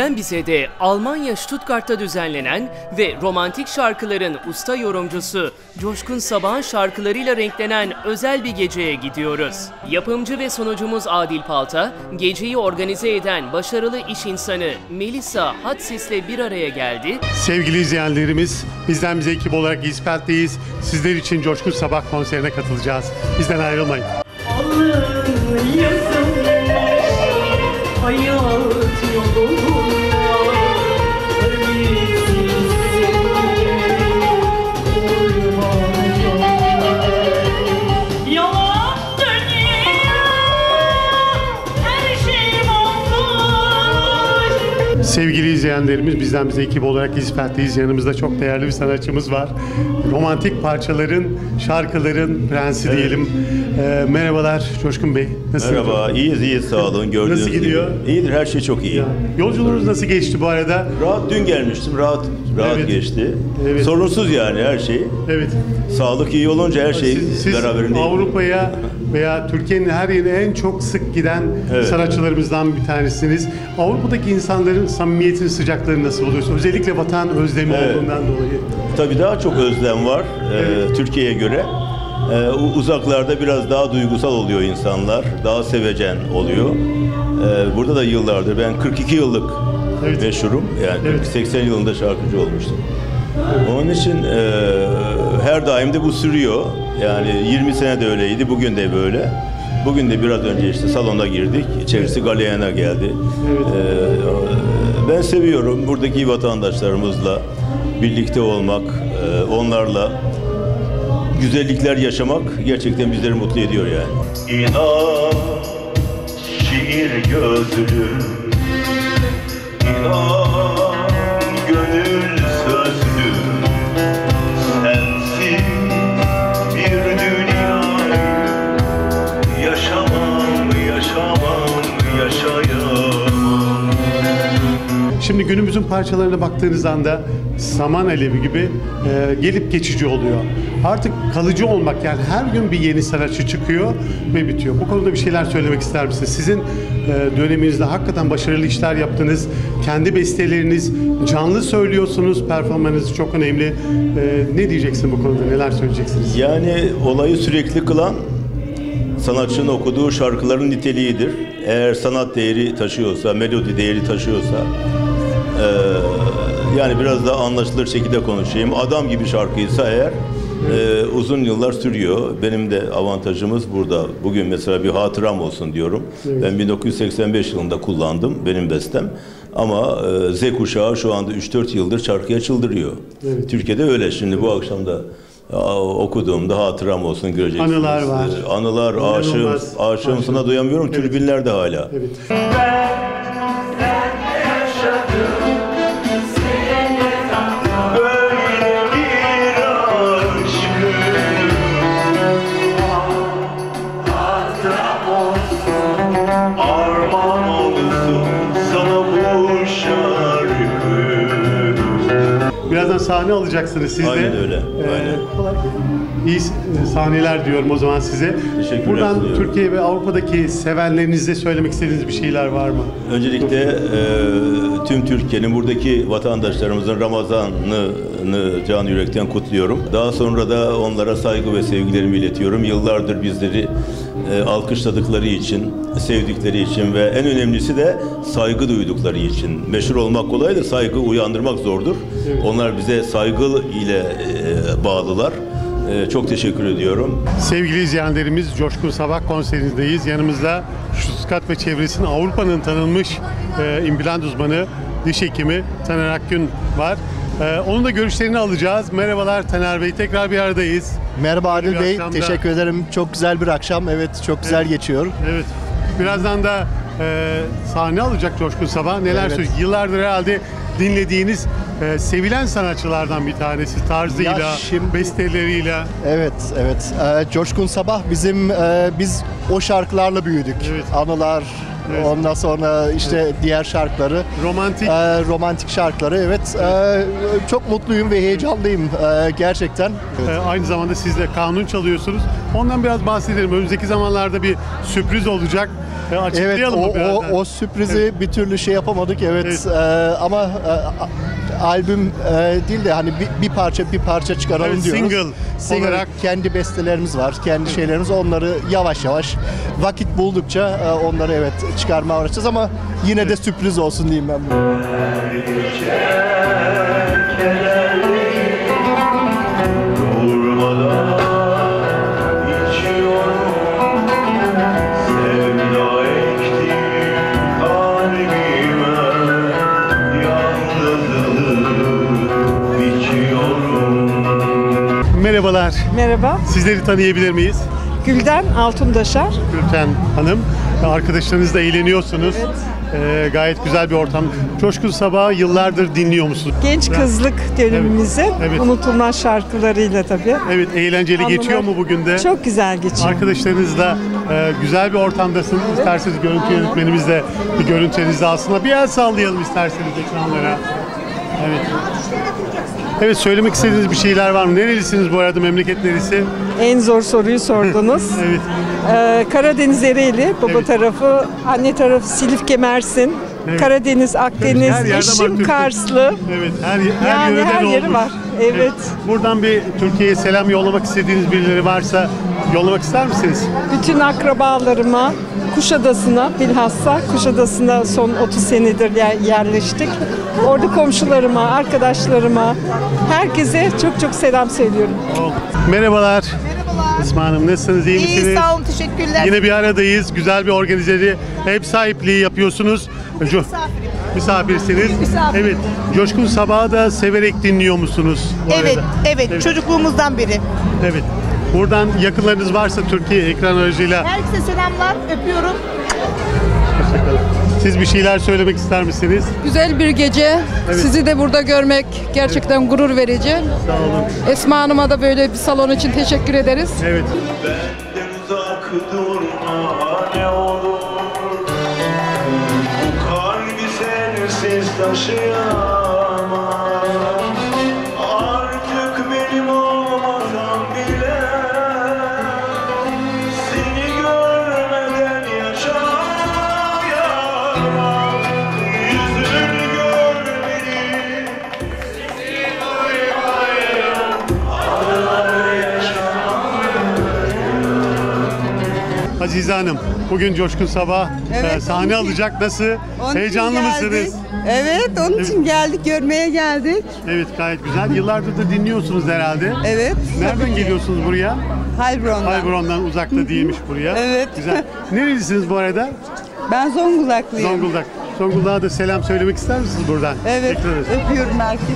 Sizden bize de Almanya Stuttgart'ta düzenlenen ve romantik şarkıların usta yorumcusu Coşkun Sabah'ın şarkılarıyla renklenen özel bir geceye gidiyoruz. Yapımcı ve sunucumuz Adil Palta, geceyi organize eden başarılı iş insanı Melisa Hatsis'le bir araya geldi Sevgili izleyenlerimiz, bizden bize ekip olarak İspelt'teyiz. Sizler için Coşkun Sabah konserine katılacağız. Bizden ayrılmayın. Sevgili izleyenlerimiz, bizden bize ekip olarak İspelt'teyiz. Yanımızda çok değerli bir sanatçımız var. Romantik parçaların, şarkıların prensi diyelim. Ee, merhabalar Coşkun Bey. Nasılsınız? Merhaba, iyiyiz iyiyiz sağ olun gördüğünüz Nasıl gidiyor? gibi. İyidir her şey çok iyi. Ya, Yolculuğunuz nasıl geçti bu arada? Rahat dün gelmiştim rahat rahat Evet. geçti. Evet. Sorunsuz yani her şey. Evet. Sağlık iyi olunca her şey Siz, siz beraberinde. Avrupa'ya veya Türkiye'nin her yerine en çok sık giden Evet. sanatçılarımızdan bir tanesiniz. Avrupa'daki insanların samimiyetini, sıcaklığını nasıl buluyorsunuz? Özellikle vatan özlemi Evet. olduğundan dolayı. Tabii daha çok özlem var e, Türkiye'ye göre. E, uzaklarda biraz daha duygusal oluyor insanlar. Daha sevecen oluyor. E, burada da yıllardır ben 42 yıllık Evet. meşhurum. Yani Evet. 80 yılında şarkıcı olmuştum. Onun için e, her daim de bu sürüyor. Yani 20 sene de öyleydi, bugün de böyle. Bugün de biraz önce işte salona girdik. İçerisi galeyana geldi. E, ben seviyorum buradaki vatandaşlarımızla birlikte olmak, e, onlarla güzellikler yaşamak gerçekten bizleri mutlu ediyor yani. İnan şiir gözlü İnan Şimdi günümüzün parçalarına baktığınız anda saman alevi gibi e, gelip geçici oluyor. Artık kalıcı olmak yani her gün bir yeni sanatçı çıkıyor ve bitiyor. Bu konuda bir şeyler söylemek ister misiniz? Sizin e, döneminizde hakikaten başarılı işler yaptınız. Kendi besteleriniz, canlı söylüyorsunuz. Performanınız çok önemli. E, ne diyeceksin bu konuda? Neler söyleyeceksiniz? Yani olayı sürekli kılan sanatçının okuduğu şarkıların niteliğidir. Eğer sanat değeri taşıyorsa, melodi değeri taşıyorsa yani biraz daha anlaşılır şekilde konuşayım. Adam gibi şarkıysa eğer eee, uzun yıllar sürüyor. Benim de avantajımız burada. Bugün mesela bir hatıram olsun diyorum. Ben 1985 yılında kullandım benim bestem. Ama eee, Z kuşağı şu anda 3-4 yıldır şarkıya çıldırıyor. Türkiye'de öyle. Şimdi bu akşam da Aa, okuduğumda hatıram olsun göreceksiniz. Anılar var. Ee, Anılar, aşığım, aşığım sana duyamıyorum. Tribünlerde hala. Evet. Sahne alacaksınız siz de. Aynen öyle, Ee, aynen. kolay- İyi sahneler diyorum o zaman size. Teşekkürler Buradan sunuyorum. Türkiye ve Avrupa'daki sevenlerinize söylemek istediğiniz bir şeyler var mı? Öncelikle e, tüm Türkiye'nin buradaki vatandaşlarımızın Ramazan'ını can yürekten kutluyorum. Daha sonra da onlara saygı ve sevgilerimi iletiyorum. Yıllardır bizleri e, alkışladıkları için, sevdikleri için ve en önemlisi de saygı duydukları için. Meşhur olmak kolaydır, saygı uyandırmak zordur. Onlar bize saygı ile e, bağlılar. E, çok teşekkür ediyorum. Sevgili izleyenlerimiz Coşkun Sabah konserindeyiz. Yanımızda Stuttgart ve çevresinin Avrupa'nın tanınmış e, implant uzmanı, diş hekimi Taner Akgün var. E, onun da görüşlerini alacağız. Merhabalar Taner Bey, tekrar bir aradayız. Merhaba Adil Bey, akşamda- teşekkür ederim. Çok güzel bir akşam. Evet, çok güzel geçiyor. Evet. Birazdan da e, sahne alacak Coşkun Sabah. Neler Evet. söyleyecek? Yıllardır herhalde dinlediğiniz e, sevilen sanatçılardan bir tanesi tarzıyla, Ya şimdi- besteleriyle. Evet, evet. Ee, Coşkun Sabah bizim, e, biz o şarkılarla büyüdük. Evet. Anılar, Evet. ondan sonra işte diğer şarkıları. Romantik. Ee, romantik şarkıları evet. Ee, çok mutluyum ve heyecanlıyım ee, gerçekten. E, aynı zamanda siz de kanun çalıyorsunuz. Ondan biraz bahsedelim. Önümüzdeki zamanlarda bir sürpriz olacak. E, Evet, o, mı o, o sürprizi bir türlü şey yapamadık evet, Evet. Ama e, a- albüm e, değil de hani bir, bir parça bir parça çıkaralım Evet, diyoruz. single Single olarak. kendi bestelerimiz var, kendi şeylerimiz onları yavaş yavaş vakit buldukça e, onları evet çıkarmaya uğraşacağız ama yine de sürpriz olsun diyeyim ben bunu. Merhabalar. Merhaba, Sizleri tanıyabilir miyiz? Gülden Altundaşar. Gülten Hanım. Arkadaşlarınızla eğleniyorsunuz. E, gayet güzel bir ortam. Coşkun Sabah'ı yıllardır dinliyor musunuz? Genç kızlık dönemimizi evet. unutulmaz şarkılarıyla tabii. Evet, eğlenceli Anılar geçiyor mu bugün de? Çok güzel geçiyor. Arkadaşlarınızla e, güzel bir ortamdasınız. İsterseniz görüntü yönetmenimiz de bir görüntünüzü aslında bir el sallayalım isterseniz ekranlara. Evet. Evet söylemek istediğiniz bir şeyler var mı? Nerelisiniz bu arada memleket neresi? En zor soruyu sordunuz. Evet. Ee, Karadeniz Ereğli, baba Evet. tarafı, anne tarafı Silifke Mersin. Evet. Karadeniz, Akdeniz, eşim. Karslı. Evet. Her, her Yani yöreden her yeri olmuş. var. Evet. Buradan bir Türkiye'ye selam yollamak istediğiniz birileri varsa yollamak ister misiniz? Bütün akrabalarıma, Kuşadası'na bilhassa Kuşadası'na son 30 senedir yer- yerleştik. Orada komşularıma, arkadaşlarıma, herkese çok çok selam söylüyorum. Merhabalar. Merhabalar. Esma Hanım nasılsınız? iyi misiniz? İyi sağ olun teşekkürler. Yine bir aradayız. Güzel bir organizeli ev sahipliği yapıyorsunuz. Jo- misafirim. Misafirsiniz. Misafirim. Evet. Coşkun Sabah'ı da severek dinliyor musunuz? bu Evet, arada? evet çocukluğumuzdan beri. Evet. Buradan yakınlarınız varsa Türkiye ekran aracıyla Herkese selamlar, öpüyorum. Siz bir şeyler söylemek ister misiniz? Güzel bir gece. Evet. Sizi de burada görmek gerçekten gurur verici. Sağ olun. Esma Hanım'a da böyle bir salon için teşekkür ederiz. Evet. Benden uzak durma ne olur Bu kalbi sensiz taşıyamam Azize Hanım, bugün Coşkun Sabah Evet, e, sahne onun için- alacak. Nasıl? Onun için Heyecanlı geldik. mısınız? Evet, onun için geldik, görmeye geldik. Evet, gayet güzel. Yıllardır da dinliyorsunuz herhalde. Evet. Nereden ki. geliyorsunuz buraya? Heilbronn'dan. Heilbronn'dan uzakta değilmiş buraya. Evet. Güzel. Nerelisiniz bu arada? Ben Zonguldaklıyım. Zonguldak. Zonguldak'a da selam söylemek ister misiniz buradan? Evet, Ekranı. öpüyorum herkesi.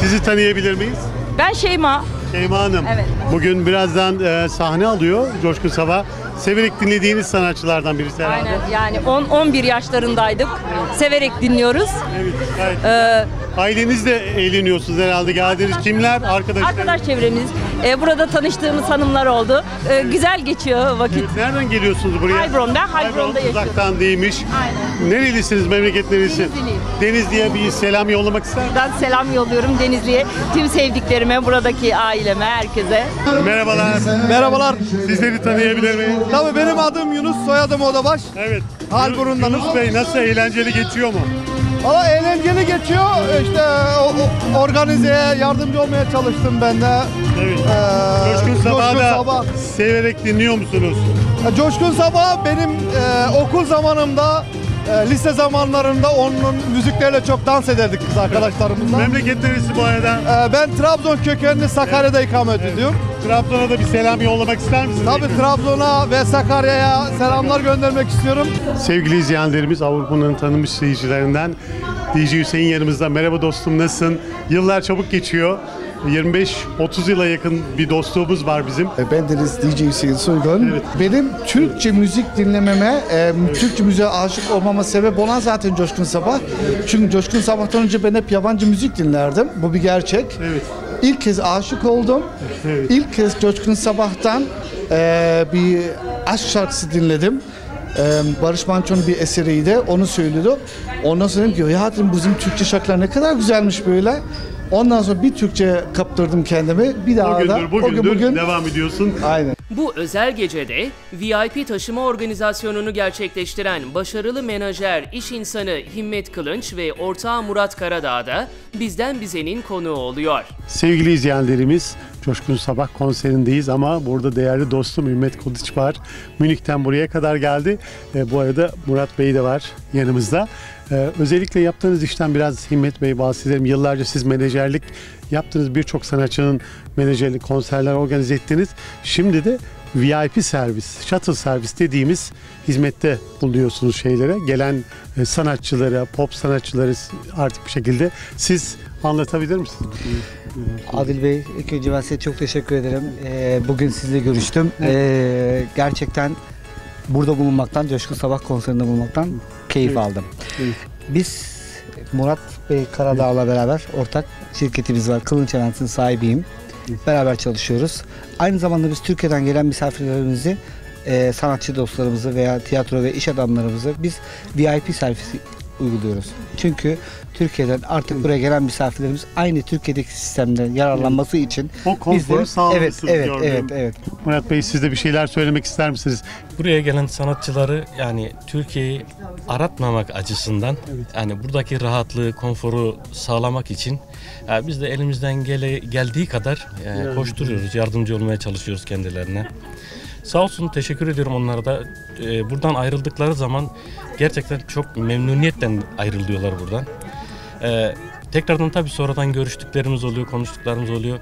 Sizi tanıyabilir miyiz? Ben Şeyma. Şeyma Hanım. Evet. Bugün birazdan e, sahne alıyor Coşkun Sabah. Severek dinlediğiniz sanatçılardan birisi herhalde. Aynen yani 10-11 yaşlarındaydık. Severek dinliyoruz. Evet, gayet. Ee, Ailenizle eğleniyorsunuz herhalde. Geldiniz. Kimler? Arkadaşlar. arkadaş çevremiz. Ee, burada tanıştığımız hanımlar oldu. Ee, güzel geçiyor vakit. Evet, nereden geliyorsunuz buraya? Heilbronn. Ben Heilbronn'da yaşıyorum. Uzaktan değilmiş. Aynen. Nerelisiniz? Memleket neresi? Denizliliyim. Denizli'ye bir selam yollamak ister misiniz? Ben selam yolluyorum Denizli'ye. Tüm sevdiklerime, buradaki aileme, herkese. Merhabalar. Merhabalar. Sizleri tanıyabilir miyim? Tabii benim adım Yunus, soyadım Odabaş. Evet. Halburun'danım. Yunus Bey nasıl eğlenceli geçiyor mu? Valla eğlenceli geçiyor. İşte o- o- organizeye yardımcı olmaya çalıştım ben de. Evet. Ee, Coşkun Sabah'ı da Sabah. severek dinliyor musunuz? Coşkun Sabah benim e, okul zamanımda, e, lise zamanlarında onun müzikleriyle çok dans ederdik biz arkadaşlarımızla. Memleket neresi bu arada? E, ben Trabzon kökenli Sakarya'da ikamet ediyorum. Trabzon'a da bir selam yollamak ister misiniz? Tabii Trabzon'a ve Sakarya'ya selamlar göndermek istiyorum. Sevgili izleyenlerimiz Avrupa'nın tanınmış seyircilerinden DJ Hüseyin yanımızda. Merhaba dostum nasılsın? Yıllar çabuk geçiyor. 25-30 yıla yakın bir dostluğumuz var bizim. Ben Deniz DJ Hüseyin Soygun. Benim Türkçe müzik dinlememe, e, Türkçe müziğe aşık olmama sebep olan zaten Coşkun Sabah. Çünkü Coşkun Sabah'tan önce ben hep yabancı müzik dinlerdim. Bu bir gerçek. Evet. İlk kez aşık oldum. Evet. İlk kez Coşkun Sabah'tan e, bir aşk şarkısı dinledim. E, Barış Manço'nun bir eseriydi. Onu söylüyordu. Ondan sonra dedim ki ya dedim bizim Türkçe şarkılar ne kadar güzelmiş böyle. Ondan sonra bir Türkçe kaptırdım kendimi. Bir daha da Bugündür, o gün bugün devam ediyorsun. aynen. Bu özel gecede VIP taşıma organizasyonunu gerçekleştiren başarılı menajer, iş insanı Himmet Kılınç ve ortağı Murat Karadağ da bizden bizenin konuğu oluyor. Sevgili izleyenlerimiz Coşkun Sabah konserindeyiz ama burada değerli dostum Ümmet Kılıç var. Münih'ten buraya kadar geldi. E, bu arada Murat Bey de var yanımızda. E, özellikle yaptığınız işten biraz Himmet Bey bahsedelim. Yıllarca siz menajerlik yaptınız. Birçok sanatçının menajerlik konserler organize ettiniz. Şimdi de VIP servis, shuttle servis dediğimiz hizmette bulunuyorsunuz şeylere. Gelen e, sanatçılara, pop sanatçıları artık bir şekilde siz anlatabilir misiniz? Adil Bey, ilk önce ben size çok teşekkür ederim. Ee, bugün sizinle görüştüm. Ee, gerçekten burada bulunmaktan, Coşkun Sabah konserinde bulunmaktan keyif Evet. aldım. Evet. Biz Murat Bey Karadağ'la beraber ortak şirketimiz var. Kılınç Events'in sahibiyim. Beraber çalışıyoruz. Aynı zamanda biz Türkiye'den gelen misafirlerimizi e, sanatçı dostlarımızı veya tiyatro ve iş adamlarımızı biz VIP servisi uyguluyoruz. Çünkü Türkiye'den artık buraya gelen misafirlerimiz aynı Türkiye'deki sistemden yararlanması için O konforu biz de- evet sağlamışsınız evet gördüğüm. evet evet Murat Bey siz de bir şeyler söylemek ister misiniz? Buraya gelen sanatçıları yani Türkiye'yi aratmamak açısından yani buradaki rahatlığı, konforu sağlamak için yani biz de elimizden gele, geldiği kadar yani Yani. koşturuyoruz, yardımcı olmaya çalışıyoruz kendilerine. Sağ olsun teşekkür ediyorum onlara da. Ee, buradan ayrıldıkları zaman gerçekten çok memnuniyetten ayrılıyorlar buradan. Ee, tekrardan tabii sonradan görüştüklerimiz oluyor, konuştuklarımız oluyor.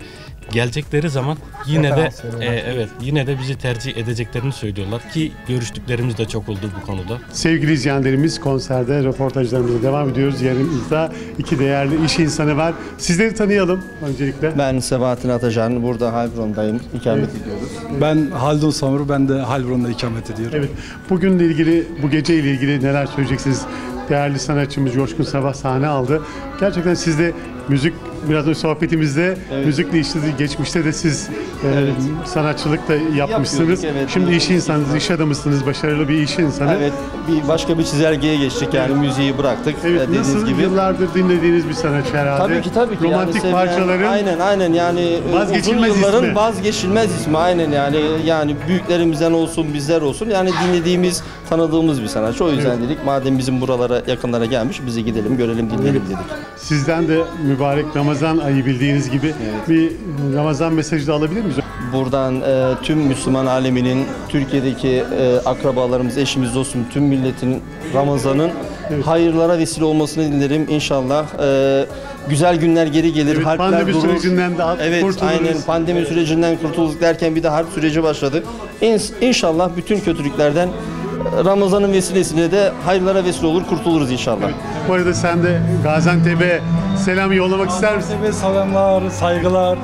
Gelecekleri zaman yine de e, evet yine de bizi tercih edeceklerini söylüyorlar ki görüştüklerimiz de çok oldu bu konuda. Sevgili izleyenlerimiz konserde röportajlarımıza devam ediyoruz. Yanımızda iki değerli iş insanı var. Sizleri tanıyalım öncelikle. Ben Sebahattin Atacan, burada Heilbronn'dayım, ikamet ediyoruz. Ben Haldun Samur, ben de Heilbronn'da ikamet ediyorum. Evet. Bugünle ilgili, bu gece ile ilgili neler söyleyeceksiniz? Değerli sanatçımız Coşkun Sabah sahne aldı. Gerçekten siz de müzik, biraz önce sohbetimizde müzikle işlediği geçmişte de siz e, sanatçılık da yapmışsınız. Yapıyorduk, evet. Şimdi iş insanınız, iş adamısınız, başarılı bir iş insanı. Evet, bir başka bir çizelgeye geçtik yani müziği bıraktık Evet, Ee, dediğiniz nasıl gibi. yıllardır dinlediğiniz bir sanatçı herhalde. Tabii ki tabii ki. Romantik yani parçaların aynen aynen yani e, vazgeçilmez uzun yılların ismi. vazgeçilmez ismi aynen yani yani büyüklerimizden olsun bizler olsun yani dinlediğimiz tanıdığımız bir sanatçı o yüzden dedik madem bizim buralara yakınlara gelmiş bize gidelim görelim dinleyelim dedik. Sizden de mübarek Ramazan ayı bildiğiniz gibi bir Ramazan mesajı da alabilir miyiz? Buradan e, tüm Müslüman aleminin, Türkiye'deki e, akrabalarımız, eşimiz, dostum, tüm milletin Ramazan'ın hayırlara vesile olmasını dilerim. İnşallah e, güzel günler geri gelir. Evet, harpler pandemi durur. sürecinden de Evet, kurtuluruz. aynen pandemi sürecinden kurtulduk derken bir de harp süreci başladı. İn- İnşallah bütün kötülüklerden e, Ramazan'ın vesilesiyle de hayırlara vesile olur, kurtuluruz inşallah. Bu arada sen de Gaziantep'e selam yollamak ister misin? Gaziantep'e selamlar, saygılar.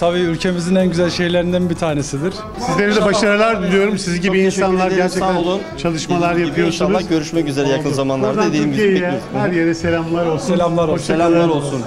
Tabii ülkemizin en güzel şeylerinden bir tanesidir. Sizlere de başarılar diliyorum. Siz gibi insanlar ederim, gerçekten sağ olun. çalışmalar Dediğim gibi yapıyorsunuz. İnşallah görüşmek üzere yakın zamanlarda Buradan dediğim gibi Türkiye'ye, bekliyoruz. her yere selamlar olsun. Selamlar olsun. Hoşça kalın. Selamlar olsun.